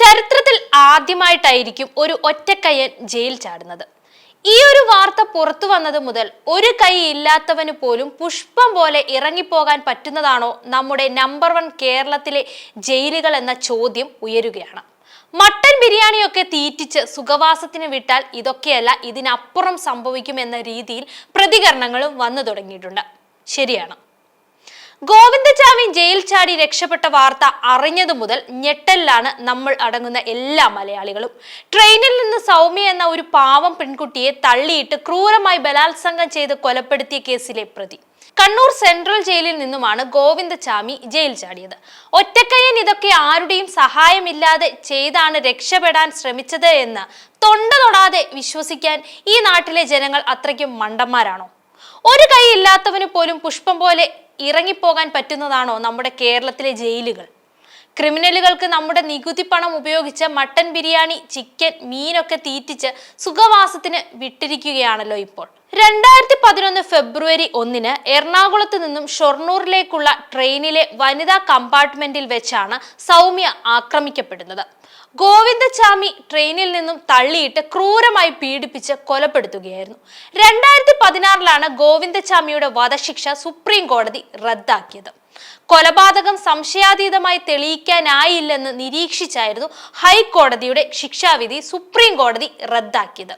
ചരിത്രത്തിൽ ആദ്യമായിട്ടായിരിക്കും ഒരു ഒറ്റക്കയ്യൻ ജയിൽ ചാടുന്നത്. ഈ ഒരു വാർത്ത പുറത്തു വന്നത് മുതൽ ഒരു കൈ ഇല്ലാത്തവന് പോലും പുഷ്പം പോലെ ഇറങ്ങിപ്പോകാൻ പറ്റുന്നതാണോ നമ്മുടെ നമ്പർ വൺ കേരളത്തിലെ ജയിലുകൾ എന്ന ചോദ്യം ഉയരുകയാണ്. മട്ടൻ ബിരിയാണിയൊക്കെ തീറ്റിച്ച് സുഖവാസത്തിന് വിട്ടാൽ ഇതൊക്കെയല്ല ഇതിനപ്പുറം സംഭവിക്കും എന്ന രീതിയിൽ പ്രതികരണങ്ങളും വന്നു തുടങ്ങിയിട്ടുണ്ട്. ശരിയാണ്. ഗോവിന്ദചാമി ജയിൽ ചാടി രക്ഷപ്പെട്ട വാർത്ത അറിഞ്ഞതു മുതൽ ഞെട്ടലിലാണ് നമ്മൾ അടങ്ങുന്ന എല്ലാ മലയാളികളും. ട്രെയിനിൽ നിന്ന് സൗമ്യ എന്ന ഒരു പാവം പെൺകുട്ടിയെ തള്ളിയിട്ട് ക്രൂരമായി ബലാത്സംഗം ചെയ്ത് കൊലപ്പെടുത്തിയ കേസിലെ പ്രതി. കണ്ണൂർ സെൻട്രൽ ജയിലിൽ നിന്നുമാണ് ഗോവിന്ദചാമി ജയിൽ ചാടിയത്. ഒറ്റക്കയ്യൻ ഇതൊക്കെ ആരുടെയും സഹായമില്ലാതെ ചെയ്താണ് രക്ഷപ്പെടാൻ ശ്രമിച്ചത് എന്ന് തൊണ്ട തൊടാതെ വിശ്വസിക്കാൻ ഈ നാട്ടിലെ ജനങ്ങൾ അത്രയ്ക്കും മണ്ടന്മാരാണോ? ഒരു കൈ ഇല്ലാത്തവന് പോലും പുഷ്പം പോലെ ഇറങ്ങിപ്പോകാൻ പറ്റുന്നതാണോ നമ്മുടെ കേരളത്തിലെ ജയിലുകൾ? ക്രിമിനലുകൾക്ക് നമ്മുടെ നികുതി പണം ഉപയോഗിച്ച് മട്ടൻ ബിരിയാണി ചിക്കൻ മീനൊക്കെ തീറ്റിച്ച് സുഖവാസത്തിന് വിട്ടിരിക്കുകയാണല്ലോ ഇപ്പോൾ. രണ്ടായിരത്തി പതിനൊന്ന് ഫെബ്രുവരി ഒന്നിന് എറണാകുളത്ത് നിന്നും ഷൊർണൂറിലേക്കുള്ള ട്രെയിനിലെ വനിതാ കമ്പാർട്ട്മെന്റിൽ വെച്ചാണ് സൗമ്യ ആക്രമിക്കപ്പെടുന്നത്. ഗോവിന്ദചാമി ട്രെയിനിൽ നിന്നും തള്ളിയിട്ട് ക്രൂരമായി പീഡിപ്പിച്ച് കൊലപ്പെടുത്തുകയായിരുന്നു. രണ്ടായിരത്തി പതിനാറിലാണ് ഗോവിന്ദചാമിയുടെ വധശിക്ഷ സുപ്രീം കോടതി റദ്ദാക്കിയത്. കൊലപാതകം സംശയാതീതമായി തെളിയിക്കാനായില്ലെന്ന് നിരീക്ഷിച്ചായിരുന്നു ഹൈക്കോടതിയുടെ ശിക്ഷാവിധി സുപ്രീം കോടതി റദ്ദാക്കിയത്.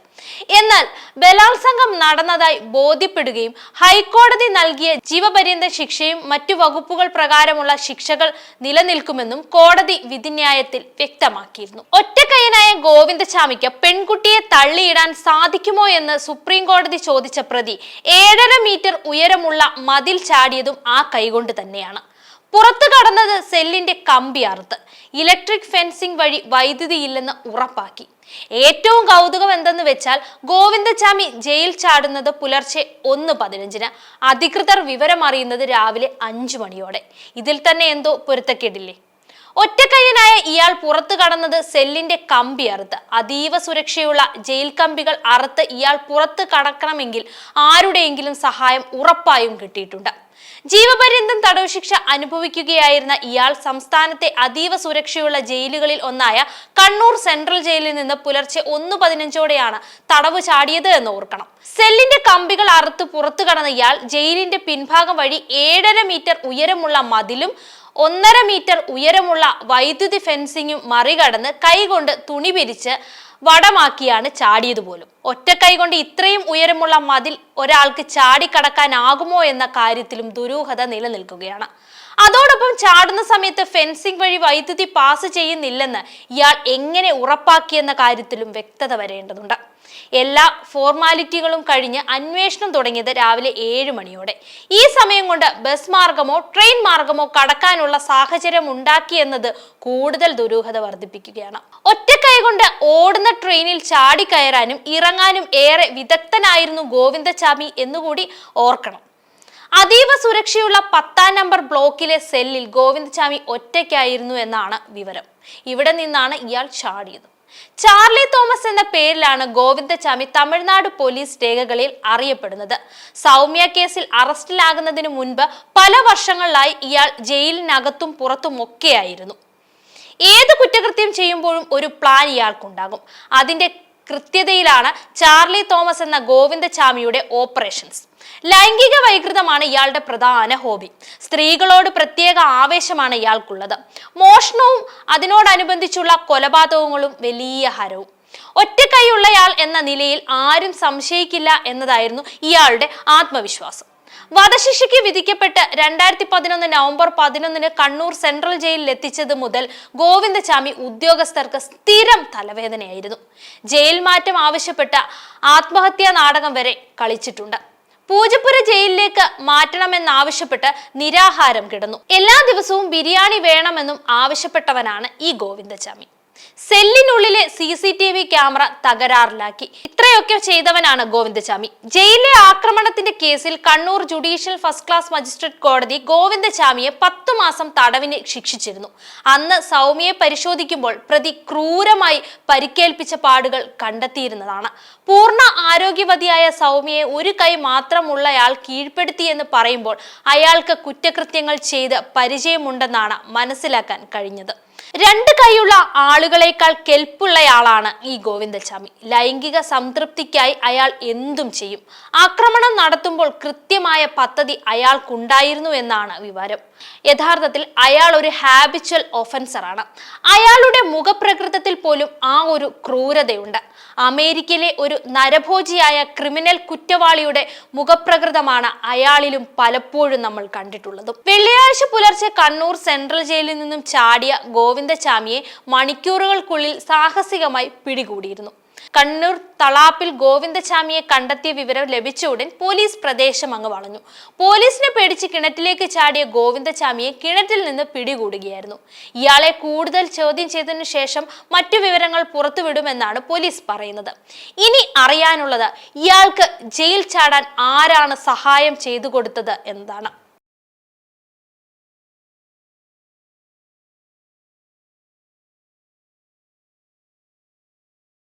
എന്നാൽ ബലാത്സംഗം നടന്നതായി ബോധ്യപ്പെടുകയും ഹൈക്കോടതി നൽകിയ ജീവപര്യന്ത ശിക്ഷയും മറ്റു വകുപ്പുകൾ പ്രകാരമുള്ള ശിക്ഷകൾ നിലനിൽക്കുമെന്നും കോടതി വിധിന്യായത്തിൽ വ്യക്തമാക്കിയിരുന്നു. ഒറ്റക്കയ്യനായ ഗോവിന്ദസ്വാമിക്ക് പെൺകുട്ടിയെ തള്ളിയിടാൻ സാധിക്കുമോ എന്ന് സുപ്രീം കോടതി ചോദിച്ച പ്രതി ഏഴര മീറ്റർ ഉയരമുള്ള മതിൽ ചാടിയതും ആ കൈകൊണ്ട് തന്നെയാണ്. പുറത്തു കടന്നത് സെല്ലിന്റെ കമ്പി അറുത്ത് ഇലക്ട്രിക് ഫെൻസിംഗ് വഴി വൈദ്യുതി ഇല്ലെന്ന് ഉറപ്പാക്കി. ഏറ്റവും കൗതുകം എന്തെന്ന് വെച്ചാൽ ഗോവിന്ദചാമി ജയിൽ ചാടുന്നത് പുലർച്ചെ ഒന്ന് പതിനഞ്ചിന്. അധികൃതർ വിവരമറിയുന്നത് രാവിലെ അഞ്ചു മണിയോടെ. ഇതിൽ തന്നെ എന്തോ പൊരുത്തക്കേടില്ലേ? ഒറ്റക്കയ്യനായ ഇയാൾ പുറത്തു കടന്നത് സെല്ലിന്റെ കമ്പി അറുത്ത്. അതീവ സുരക്ഷയുള്ള ജയിൽ കമ്പികൾ അറുത്ത് ഇയാൾ പുറത്ത് കടക്കണമെങ്കിൽ ആരുടെയെങ്കിലും സഹായം ഉറപ്പായും കിട്ടിയിട്ടുണ്ട്. ജീവപര്യന്തം തടവ് ശിക്ഷ അനുഭവിക്കുകയായിരുന്ന ഇയാൾ സംസ്ഥാനത്തെ അതീവ സുരക്ഷയുള്ള ജയിലുകളിൽ ഒന്നായ കണ്ണൂർ സെൻട്രൽ ജയിലിൽ നിന്ന് പുലർച്ചെ ഒന്ന് പതിനഞ്ചോടെയാണ് തടവ് ചാടിയത് എന്ന് ഓർക്കണം. സെല്ലിന്റെ കമ്പികൾ അറുത്ത് പുറത്തു കടന്ന ഇയാൾ ജയിലിന്റെ പിൻഭാഗം വഴി ഏഴര മീറ്റർ ഉയരമുള്ള മതിലും ഒന്നര മീറ്റർ ഉയരമുള്ള വൈദ്യുതി ഫെൻസിങ്ങും മറികടന്ന് കൈകൊണ്ട് തുണി പിരിച്ച് വടമാക്കിയാണ് ചാടിയത് പോലും. ഒറ്റ കൈകൊണ്ട് ഇത്രയും ഉയരമുള്ള മതിൽ ഒരാൾക്ക് ചാടിക്കടക്കാനാകുമോ എന്ന കാര്യത്തിലും ദുരൂഹത നിലനിൽക്കുകയാണ്. അതോടൊപ്പം ചാടുന്ന സമയത്ത് ഫെൻസിംഗ് വഴി വൈദ്യുതി പാസ് ചെയ്യുന്നില്ലെന്ന് ഇയാൾ എങ്ങനെ ഉറപ്പാക്കിയെന്ന കാര്യത്തിലും വ്യക്തത വരേണ്ടതുണ്ട്. എല്ലാ ഫോർമാലിറ്റികളും കഴിഞ്ഞ് അന്വേഷണം തുടങ്ങിയത് രാവിലെ ഏഴ് മണിയോടെ. ഈ സമയം കൊണ്ട് ബസ് മാർഗമോ ട്രെയിൻ മാർഗമോ കടക്കാനുള്ള സാഹചര്യം ഉണ്ടാക്കിയെന്നത് കൂടുതൽ ദുരൂഹത വർദ്ധിപ്പിക്കുകയാണ്. ഒറ്റക്കൈ കൊണ്ട് ഓടുന്ന ട്രെയിനിൽ ചാടിക്കയറാനും ഇറങ്ങാനും ഏറെ വിദഗ്ധനായിരുന്നു ഗോവിന്ദചാമി എന്നുകൂടി ഓർക്കണം. അതീവ സുരക്ഷയുള്ള പത്താം നമ്പർ ബ്ലോക്കിലെ സെല്ലിൽ ഗോവിന്ദചാമി ഒറ്റയ്ക്കായിരുന്നു എന്നാണ് വിവരം. ഇവിടെ നിന്നാണ് ഇയാൾ ചാടിയത്. ചാർലി തോമസ് എന്ന പേരിലാണ് ഗോവിന്ദചാമി തമിഴ്നാട് പോലീസ് രേഖകളിൽ അറിയപ്പെടുന്നത്. സൗമ്യ കേസിൽ അറസ്റ്റിലാകുന്നതിന് മുൻപ് പല വർഷങ്ങളിലായി ഇയാൾ ജയിലിനകത്തും പുറത്തുമൊക്കെയായിരുന്നു ഏത് കുറ്റകൃത്യം ചെയ്യുമ്പോഴും ഒരു പ്ലാൻ ഇയാൾക്കുണ്ടാകും. അതിന്റെ കൃത്യതയിലാണ് ചാർലി തോമസ് എന്ന ഗോവിന്ദചാമിയുടെ ഓപ്പറേഷൻസ്. ലൈംഗിക വൈകൃതമാണ് ഇയാളുടെ പ്രധാന ഹോബി. സ്ത്രീകളോട് പ്രത്യേക ആവേശമാണ് ഇയാൾക്കുള്ളത്. മോഷണവും അതിനോടനുബന്ധിച്ചുള്ള കൊലപാതകങ്ങളും വലിയ ഹരവും. ഒറ്റക്കൈയുള്ളയാൾ എന്ന നിലയിൽ ആരും സംശയിക്കില്ല എന്നതായിരുന്നു ഇയാളുടെ ആത്മവിശ്വാസം. വധശിക്ഷയ്ക്ക് വിധിക്കപ്പെട്ട് രണ്ടായിരത്തി പതിനൊന്ന് നവംബർ പതിനൊന്നിന് കണ്ണൂർ സെൻട്രൽ ജയിലിൽ എത്തിച്ചത് മുതൽ ഗോവിന്ദചാമി ഉദ്യോഗസ്ഥർക്ക് സ്ഥിരം തലവേദനയായിരുന്നു. ജയിൽ മാറ്റം ആവശ്യപ്പെട്ട ആത്മഹത്യാ നാടകം വരെ കളിച്ചിട്ടുണ്ട്. പൂജപ്പുര ജയിലിലേക്ക് മാറ്റണമെന്നാവശ്യപ്പെട്ട് നിരാഹാരം കിടന്നു. എല്ലാ ദിവസവും ബിരിയാണി വേണമെന്നും ആവശ്യപ്പെട്ടവനാണ് ഈ Govindachami സെല്ലിനുള്ളിലെ C C T V camera തകരാറിലാക്കി. ഇത്രയൊക്കെ ചെയ്തവനാണ് ഗോവിന്ദചാമി. ജയിലിലെ ആക്രമണത്തിന്റെ കേസിൽ Kannur judicial first class magistrate കോടതി ഗോവിന്ദചാമിയെ പത്തു മാസം തടവിന് ശിക്ഷിച്ചിരുന്നു. അന്ന് സൗമ്യയെ പരിശോധിക്കുമ്പോൾ പ്രതി ക്രൂരമായി പരിക്കേൽപ്പിച്ച പാടുകൾ കണ്ടെത്തിയിരുന്നതാണ്. പൂർണ ആരോഗ്യവതിയായ സൗമ്യയെ ഒരു കൈ മാത്രമുള്ളയാൾ കീഴ്പ്പെടുത്തിയെന്ന് പറയുമ്പോൾ അയാൾക്ക് കുറ്റകൃത്യങ്ങൾ ചെയ്ത് പരിചയമുണ്ടെന്നാണ് മനസ്സിലാക്കാൻ കഴിഞ്ഞത്. രണ്ട് കൈയുള്ള ആളുകളെക്കാൾ കെൽപ്പുള്ളയാളാണ് ഈ ഗോവിന്ദച്ചാമി ലൈംഗിക സംതൃപ്തിക്കായി അയാൾ എന്തും ചെയ്യും. ആക്രമണം നടത്തുമ്പോൾ കൃത്യമായ പദ്ധതി അയാൾക്കുണ്ടായിരുന്നു എന്നാണ് വിവരം. യഥാർത്ഥത്തിൽ അയാൾ ഒരു ഹാബിച്വൽ ഒഫൻസറാണ് അയാളുടെ മുഖപ്രകൃതത്തിൽ പോലും ആ ഒരു ക്രൂരതയുണ്ട്. അമേരിക്കയിലെ ഒരു നരഭോജിയായ ക്രിമിനൽ കുറ്റവാളിയുടെ മുഖപ്രകൃതമാണ് അയാളിലും പലപ്പോഴും നമ്മൾ കണ്ടിട്ടുള്ളത്. വെള്ളിയാഴ്ച പുലർച്ചെ കണ്ണൂർ സെൻട്രൽ ജയിലിൽ നിന്നും ചാടിയ ഗോവിന്ദചാമിയെ മണിക്കൂറുകൾക്കുള്ളിൽ സാഹസികമായി പിടികൂടിയിരുന്നു. കണ്ണൂർ തളാപ്പിൽ ഗോവിന്ദചാമിയെ കണ്ടെത്തിയ വിവരം ലഭിച്ച ഉടൻ പോലീസ് പ്രദേശം അങ്ങ് വളഞ്ഞു. പോലീസിനെ പേടിച്ച് കിണറ്റിലേക്ക് ചാടിയ ഗോവിന്ദചാമിയെ കിണറ്റിൽ നിന്ന് പിടികൂടുകയായിരുന്നു. ഇയാളെ കൂടുതൽ ചോദ്യം ചെയ്തതിനു ശേഷം മറ്റു വിവരങ്ങൾ പുറത്തുവിടുമെന്നാണ് പോലീസ് പറയുന്നത്. ഇനി അറിയാനുള്ളത് ഇയാൾക്ക് ജയിൽ ചാടാൻ ആരാണ് സഹായം ചെയ്തു കൊടുത്തത് എന്നതാണ്.